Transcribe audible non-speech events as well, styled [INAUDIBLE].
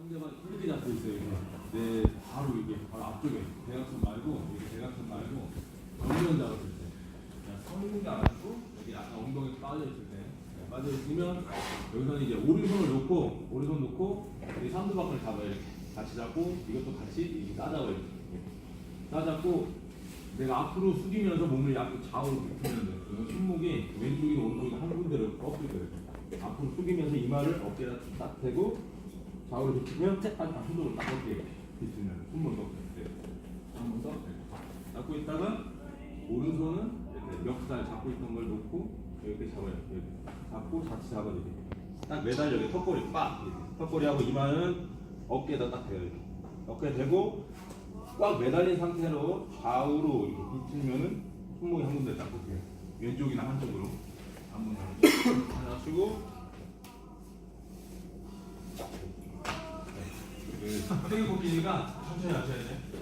상대방이 이렇게 잡고 있어요. 이게. 내 바로 이게 바로 앞쪽에 대각선 말고 이게 대각선 말고 정면 잡았을 때. 그냥 서 있는 게 아니고 여기 약간 엉덩이 빠져 있을 때. 네, 빠져 있으면 여기서는 이제 오른손을 놓고 오른손 놓고 이 삼두박을 잡아요. 같이 잡고 이것도 같이 이렇게 따잡아요. 따잡고 내가 앞으로 숙이면서 몸을 약간 좌우로 비트면 돼. 그러면 손목이 왼쪽이나 오른쪽이나 한 군데로 꺾이게 돼요. 앞으로 숙이면서 이마를 어깨에다 딱 대고 좌우로 비트면 다시 한쪽으로 딱 꺾게 비트면 손목 꺾게 돼. 한번 더. 잡고 있다가 오른손은 이렇게 멱살 잡고 있던 걸 놓고 이렇게 잡아요. 이렇게 잡고 같이 잡아야 돼. 딱 매달려 이렇게 턱걸이 빡 이렇게. 턱걸이하고 이마는 어깨에다 딱 대요. 이렇게. 어깨에 대고 꽉 매달린 상태로 좌우로 이렇게 비틀면은 손목이 한 군데 딱 꺾여요. 왼쪽이나 한쪽으로 한번 더. [COUGHS] 하나 쓰고 네. 세게 꺾이니까 천천히 하셔야 돼.